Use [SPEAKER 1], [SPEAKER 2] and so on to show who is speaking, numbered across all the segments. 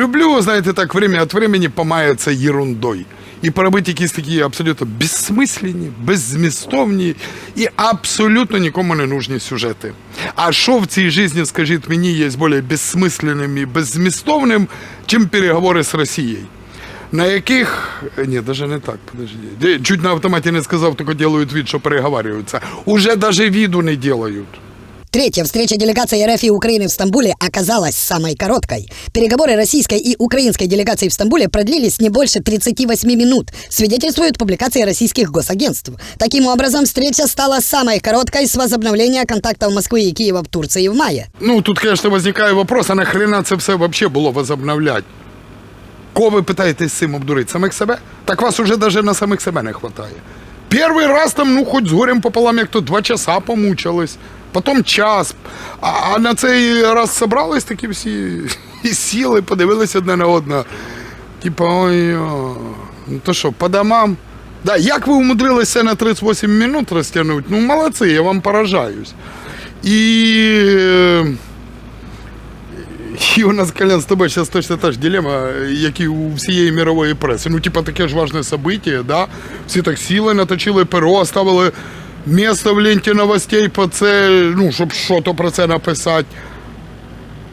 [SPEAKER 1] люблю, знаєте, так время від времени помаятися ерундой. І поробити якісь такі абсолютно безсмислені, беззмістовні і абсолютно нікому не нужні сюжети. А що в цій житті, скажіть мені, є більш безсмисленним і беззмістовним, чим переговори з Росією? На яких. Ні, даже не так, подожди. Чуть на автоматі не сказав, тільки делають вид, що переговарюються. Уже даже виду не делають.
[SPEAKER 2] Третья встреча делегации РФ и Украины в Стамбуле оказалась самой короткой. Переговоры российской и украинской делегаций в Стамбуле продлились не больше 38 минут, свидетельствуют публикации российских госагентств. Таким образом, встреча стала самой короткой с возобновления контактов Москвы и Киева в Турции в мае.
[SPEAKER 1] Ну, тут, конечно, возникає вопрос, а нахрена це все вообще було возобновлять? Кого ви питаєтесь цим обдурити? Самих себе? Так вас уже даже на самих себе не хватає. Перший раз там, ну, хоч з горем пополам, як то два часа помучились, Потім час. А, а на цей раз собрались такі всі і сіли, подивилися одне на одне. Типа, ой, ну то що, по домам? Да, як ви умудрилися на 38 минут розтягнути? Ну, молодці, я вам поражаюсь. І. е, і у нас, Колян, з тобою зараз точно та ж дилема, як і у всієї мирової преси. Ну, типа, таке ж важне событие, да? Всі так сіли, наточили перо, оставили місце в ленті новостей по це, ну, щоб що-то про це написати.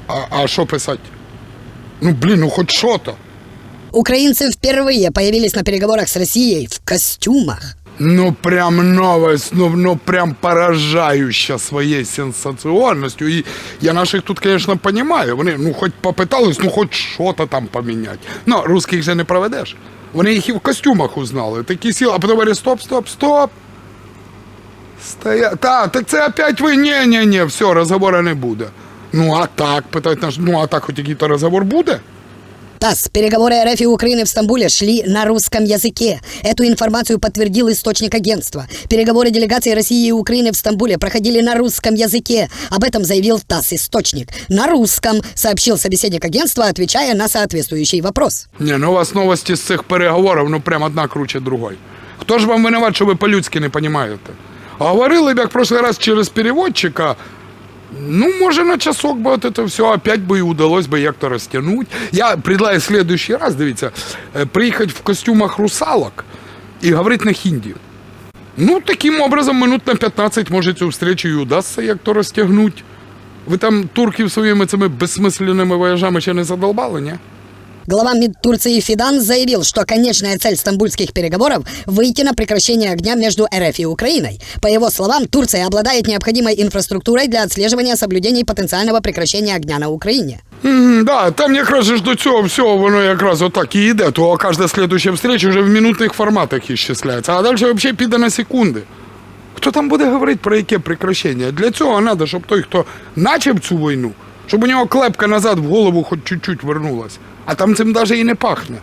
[SPEAKER 1] А, а що писати? Ну, блін, ну хоч що-то.
[SPEAKER 2] Украинцы впервые появились на переговорах с Россией в костюмах.
[SPEAKER 1] Ну, прям новость, ну, ну прям поражающая своей сенсационностью. И я наших тут, конечно, понимаю. Вони, ну, хоч попитались, ну, хоч що-то там поміняти. Ну, русських же не проведеш. Вони їх і в костюмах узнали. Такі сіли, а потім говорять, стоп, стоп, стоп. Стоя... Та, так це опять ви, ні, ні, ні, все, розговору не буде. Ну, а так, питають наш, ну, а так хоч якийсь розговор буде?
[SPEAKER 2] ТАСС. Переговоры РФ и Украины в Стамбуле шли на русском языке. Эту информацию подтвердил источник агентства. Переговоры делегаций России и Украины в Стамбуле проходили на русском языке. Об этом заявил ТАСС источник. На русском, сообщил собеседник агентства, отвечая на соответствующий вопрос.
[SPEAKER 1] Ні, ну у вас новості з цих переговорів, ну прям одна круче другої. Хто ж вам винуват, що ви по-людськи не розумієте? А говорили б, як в прошлый раз через переводчика, ну, може, на часок би от це все опять би і удалось би як-то розтягнути. Я предлагаю в следующий раз, дивіться, е, приїхати в костюмах русалок і говорити на хінді. Ну, таким образом, минут на 15, може, цю встречу і удасться як-то розтягнути. Ви там турків своїми цими безсмисленними вояжами ще не задолбали, ні?
[SPEAKER 2] Глава МИД Турции Фидан заявил, что конечная цель стамбульских переговоров – выйти на прекращение огня между РФ и Украиной. По его словам, Турция обладает необходимой инфраструктурой для отслеживания соблюдений потенциального прекращения огня на Украине.
[SPEAKER 1] Мгм, Да, там якраз ж до цього всього воно якраз отак і йде, то кожна слідуюча встреча вже в минутних форматах ісчисляється, а далі взагалі піде на секунди. Хто там буде говорити про яке прекращення? Для цього треба, щоб той, хто начав цю війну, щоб у нього клепка назад в голову хоч чуть-чуть вернулась. А там цим навіть і не пахне.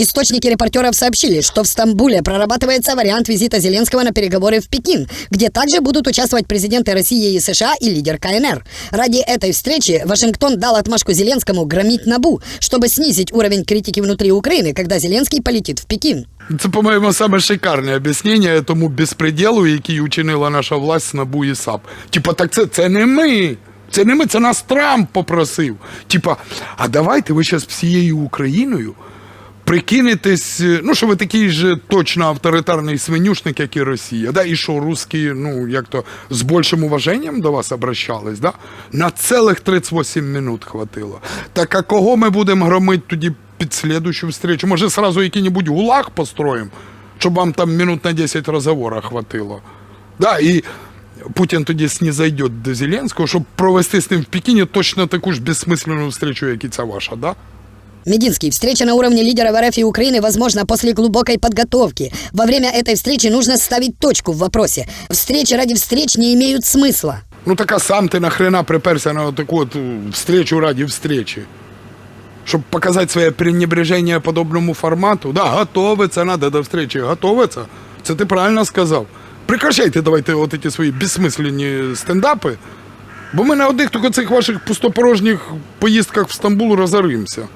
[SPEAKER 2] Источники репортеров сообщили, что в Стамбуле прорабатывается вариант визита Зеленского на переговоры в Пекин, где также будут участвовать президенты России и США и лидер КНР. Ради этой встречи Вашингтон дал отмашку Зеленскому громить НАБУ, чтобы снизить уровень критики внутри Украины, когда Зеленский полетит в Пекин.
[SPEAKER 1] Це, по-моєму, саме шикарне об'яснення тому безпреділу, який учинила наша власть з НАБУ і САП. Типа, так це, це не ми. Це не ми, це нас Трамп попросив. Типа, а давайте ви зараз всією Україною прикинетесь, е, ну, що ви такий же точно авторитарний свинюшник, як і Росія. Да? І що русські, ну, як то, з більшим уваженням до вас обращались, да? на цілих 38 минут хватило. Так а кого ми будемо громити тоді під слідущу встречу? Може, сразу який-небудь гулаг построїмо, щоб вам там минут на 10 розговора хватило. Да, і Путін тоді снизойде до Зеленського, щоб провести з ним в Пекіні точно таку ж безсмисленну встречу, як і ця ваша, да?
[SPEAKER 2] Мединский, встреча на уровне лидеров РФ и Украины возможна после глубокой подготовки. Во время этой встречи нужно ставить точку в вопросе. Встречи ради встреч не имеют смысла.
[SPEAKER 1] Ну так а сам ти нахрена приперся на таку от е, встречу ради встречі. Щоб показати своє пренебреження подобному формату. Да, готовиться надо до встречі, готовиться. Це ти правильно сказав. Прекращайте давайте от ці свої безсмислені стендапи, бо ми на одних тільки цих ваших пустопорожніх поїздках в Стамбул розоримося.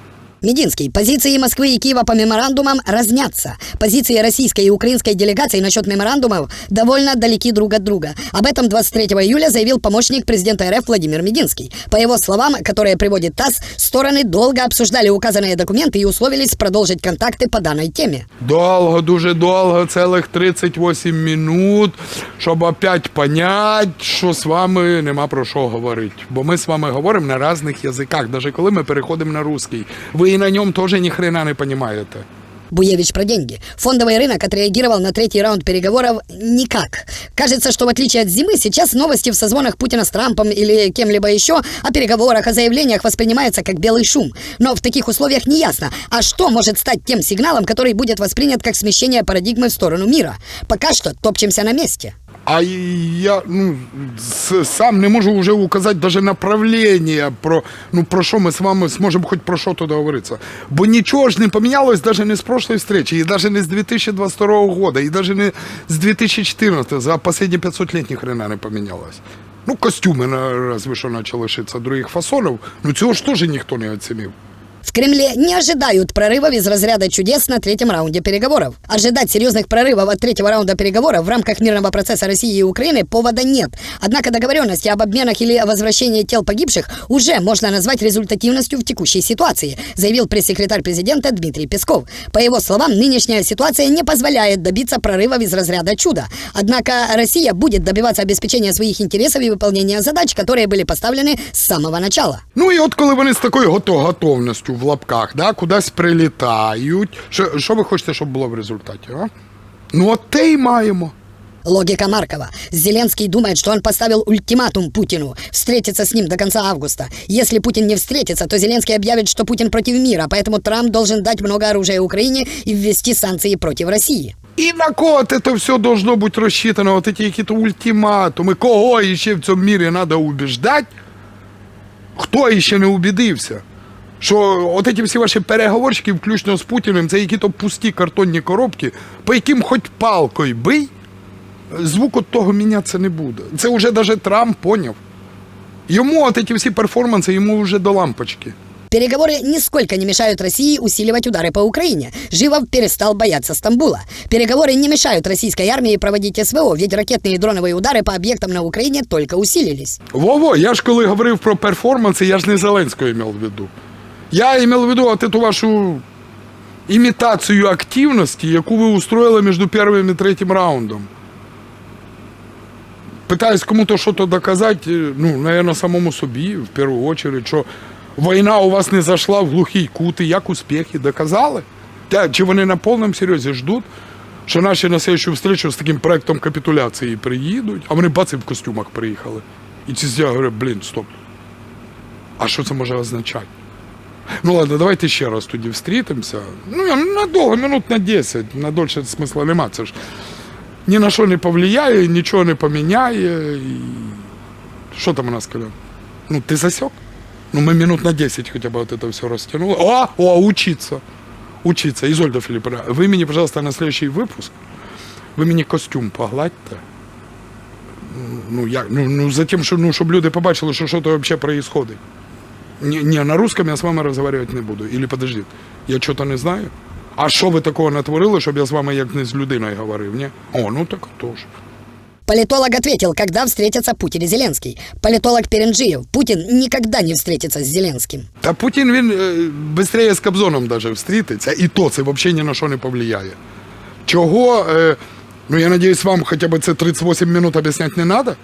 [SPEAKER 2] Мединский. Позиции Москвы и Киева по меморандумам разнятся. Позиции российской и украинской делегаций насчет меморандумов довольно далеки друг от друга. Об этом 23 июля заявил помощник президента РФ Владимир Мединский. По его словам, которые приводит ТАСС, стороны долго обсуждали указанные документы и условились продолжить контакты по данной теме.
[SPEAKER 1] Довго, дуже довго, цілих 38 минут, щоб опять понять, що з вами нема про що говорити. Бо ми з вами говоримо на різних язиках, навіть коли ми переходимо на русский. Ви і на ньому теж ні хрена не розумієте.
[SPEAKER 2] Буевич про деньги. Фондовый рынок отреагировал на третий раунд переговоров никак. Кажется, что в отличие от зимы, сейчас новости в созвонах Путина с Трампом или кем-либо еще о переговорах, о заявлениях воспринимаются как белый шум. Но в таких условиях не ясно, а что может стать тем сигналом, который будет воспринят как смещение парадигмы в сторону мира. Пока что топчемся на месте.
[SPEAKER 1] А я ну, сам не можу вже указати навіть направлення, про, ну, про що ми з вами зможемо хоч про що то договоритися. Бо нічого ж не помінялось навіть не з прошлої встречі, і навіть не з 2022 року, і навіть не з 2014, за останні 500 лет ні хрена не помінялось. Ну, костюми разве що почали шитися других фасонів, ну цього ж теж ніхто не оцінив.
[SPEAKER 2] В Кремле не ожидают прорывов из разряда чудес на третьем раунде переговоров. Ожидать серьезных прорывов от третьего раунда переговоров в рамках мирного процесса России и Украины повода нет. Однако договоренности об обменах или возвращении тел погибших уже можно назвать результативностью в текущей ситуации, заявил пресс-секретарь президента Дмитрий Песков. По его словам, нынешняя ситуация не позволяет добиться прорывов из разряда чуда. Однако Россия будет добиваться обеспечения своих интересов и выполнения задач, которые были поставлены с самого начала.
[SPEAKER 1] Ну і от коли вони з такою гото- готовністю в лапках, да, кудись прилітають, що, що ви хочете, щоб було в результаті? А? Ну от те й маємо.
[SPEAKER 2] Логика Маркова. Зеленский думает, что он поставил ультиматум Путину – встретиться с ним до конца августа. Если Путин не встретится, то Зеленский объявит, что Путин против мира, поэтому Трамп должен дать много оружия Украине и ввести санкции против России.
[SPEAKER 1] І на кого це все должно бути розчитано, от ці якісь ультиматуми, кого ще в цьому мірі треба убіждати, хто ще не убідився. Що от ці всі ваші переговорщики, включно з Путіним, це які-то пусті картонні коробки, по яким хоч палкою бий, звук от того мінятися не буде. Це вже навіть Трамп поняв. Йому от ці всі перформанси, йому вже до лампочки.
[SPEAKER 2] Переговоры нисколько не мешают России усиливать удары по Украине. Живов перестал бояться Стамбула. Переговоры не мешают российской армии проводить СВО, ведь ракетные и дроновые удары по объектам на Украине только усилились.
[SPEAKER 1] Во-во, я ж коли говорив про перформанси, я ж не Зеленського мав в виду. Я мав в виду от цю вашу імітацію активності, яку ви устроїли між першим і третім раундом. Питаюсь кому-то що-то доказати, е, ну, наверное, самому собі, в першу чергу, що війна у вас не зайшла в глухий кут, і як успіхи доказали? Та, чи вони на повному серйозі ждуть, що наші на следующую встречу з таким проектом капітуляції приїдуть, а вони бац в костюмах приїхали. І ці я говорю, блін, стоп. А що це може означати? Ну ладно, давайте ще раз тоді встрітимося. Ну, я надовго, минут на 10, на дольше смисла нема. Це ж ні на що не повлияє, нічого не поміняє. І... Що там у нас, Колян? Ну, ти засек? Ну, ми минут на 10 хоча б от це все розтягнули. О, о, учиться. Учиться. Ізольда Філіпповна, ви мені, пожалуйста, на следующий випуск, ви мені костюм погладьте. Ну, я, ну, ну, за тим, що, ну, щоб люди побачили, що що то взагалі происходит. Не, не, на русском я з вами розмовляти не буду. Или подожди, я чого-то не знаю. А що ви такого натворили, щоб я з вами як не з людиною говорив, ні? О, ну так теж.
[SPEAKER 2] Политолог ответил, когда встретятся Путин и Зеленский. Политолог Перенджиев. Путин никогда не встретится с Зеленским.
[SPEAKER 1] Та Путін він е, быстрее з Кобзоном даже встрітиться, і то це взагалі ні на що не повлияє. Чого, е, ну я надіюсь, вам хоча б це 38 минут об'ясняти не треба?